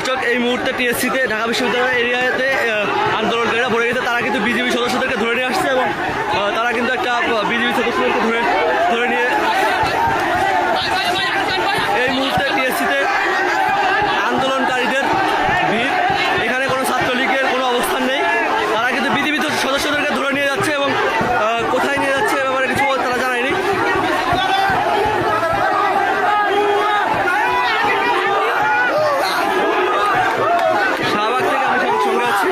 দর্শক এই মুহূর্তে টিএসসিতে ঢাকা বিশ্ববিদ্যালয় এরিয়াতে আহ, আন্দোলনকারীরা ভরে গেছে তারা কিন্তু বিজেপি সদস্যদেরকে ধরে নিয়ে আসছে এবং আহ, তারা কিন্তু একটা বিজেপি সদস্যদেরকে ধরে ধরে নিয়ে এই মুহূর্তে টিএসসিতে আন্দোলনকারীদের ভিড় এখানে কোনো ছাত্রলীগের কোনো অবস্থান নেই তারা কিন্তু বিজেপি সদস্যদেরকে ধরে নিয়ে যাচ্ছে এবং আহ, কোথায় নিয়ে যাচ্ছে এ ব্যাপারে কিছু তারা জানায়নি শাহবাগ থেকে আমি সঙ্গে সঙ্গে আছি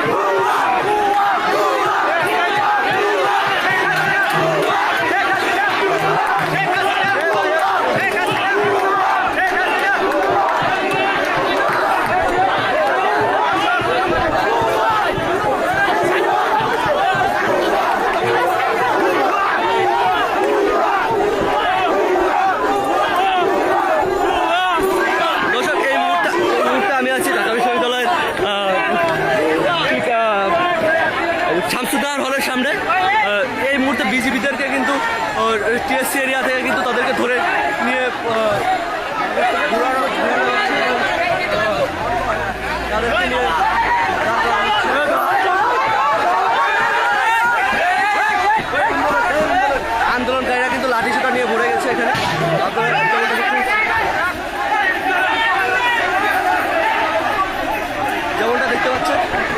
দর্শক এই মুহূর্তে এই মুহূর্তে আমি আছি ঢাকা বিশ্ববিদ্যালয়ের আহ, ঠিক আহ, শামসুদ্দার হলের সামনে আহ, এই মুহূর্তে বিজিবিদেরকে কিন্তু টিএসসি এরিয়া থেকে কিন্তু তাদেরকে ধরে নিয়ে তাদেরকে নিয়ে। আন্দোলনকারীরা কিন্তু লাঠি সোটা নিয়ে ভরে গেছে এখানে যেমনটা দেখতে পাচ্ছেন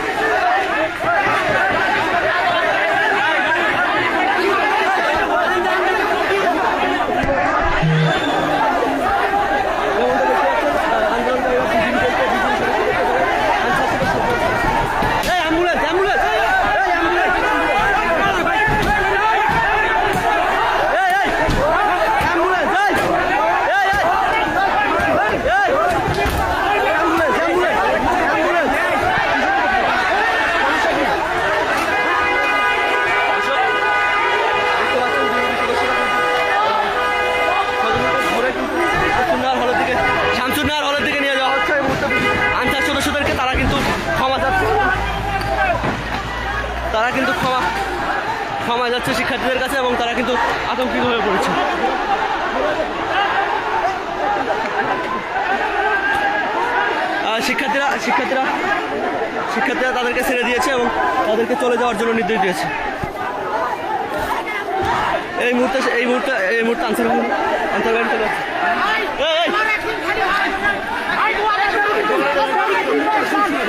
কিন্তু ক্ষমা ক্ষমা যাচ্ছে শিক্ষার্থীদের কাছে এবং তারা কিন্তু আতঙ্কিত হয়ে পড়েছে। শিক্ষার্থীরা শিক্ষার্থীরা শিক্ষার্থীরা তাদেরকে ছেড়ে দিয়েছে এবং তাদেরকে চলে যাওয়ার জন্য নির্দেশ দিয়েছে। এই মুহূর্তে এই মুহূর্তে এই মুহূর্তে আনসার আনসার চলে যাচ্ছে এই, এই,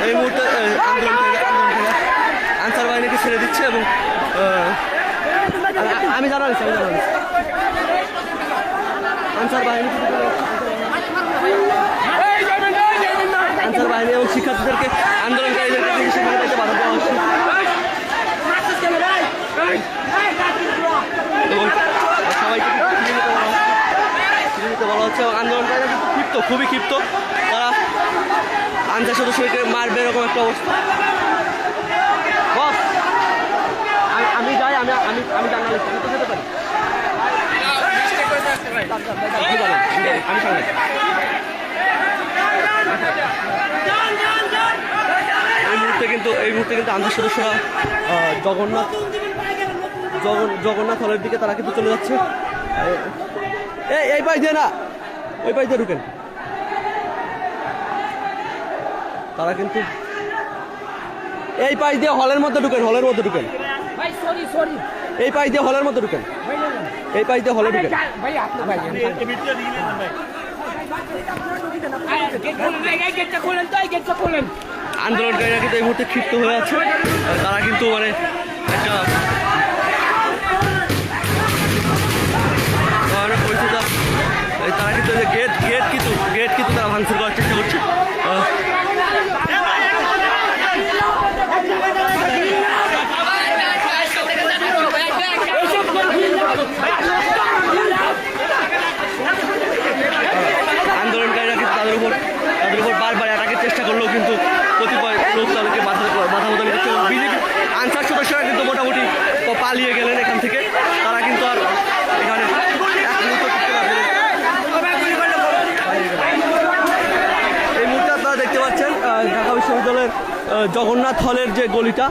এই মুহূর্তে আহ, আন্দোলনকারীরা আন্দোলনকারীরা আনসার বাহিনীকে ছেড়ে দিচ্ছে এবং আহ, আমি- আমি জানাচ্ছি আনসার বাহিনী আনসার বাহিনী এবং শিক্ষার্থীদেরকে আন্দোলনকারীদেরকে সেখানে যেতে বাধা দেওয়া হচ্ছে। এবং সবাইকে বলা হচ্ছে। আন্দোলনকারীরা কিন্তু ক্ষিপ্ত খুবই ক্ষিপ্ত। তারা আনসার সদস্যকে মারবে এরকম একটা অবস্থা বস আমি আমি যাই আমি আমি জার্নালিস্ট আমি তো যেতে পারি। আমি সামনে এই মুহূর্তে কিন্তু, এই মুহূর্তে কিন্তু আনসার সদস্যরা জগন্নাথ জগন্নাথ হলের দিকে তারা কিন্তু চলে যাচ্ছে। এই পাশ দিয়ে না, ওই পাশ দিয়ে ঢুকেন। তারা কিন্তু এই পাশ দিয়ে হলের মধ্যে ঢুকেন, হলের মধ্যে ঢুকেন। এই পাশ দিয়ে হলের মতো ঢুকেন। এই পাশ দিয়ে হলে ঢুকেন। আন্দোলনকারীরা কিন্তু এই মুহূর্তে ক্ষিপ্ত হয়ে আছে। আর তারা কিন্তু মানে একটা তারা কিন্তু গেট গেট কিন্তু গেট কিন্তু তারা ভাঙচুর করার করলেও কিন্তু কতিপয় লোক তাদেরকে বাধা বাধা করছে এবং বিজেপি আনসার সদস্যরা কিন্তু মোটামুটি পালিয়ে গেলেন এখান থেকে তারা কিন্তু আর এখানে। এই মুহূর্তে আপনারা দেখতে পাচ্ছেন ঢাকা বিশ্ববিদ্যালয়ের জগন্নাথ হলের যে গলিটা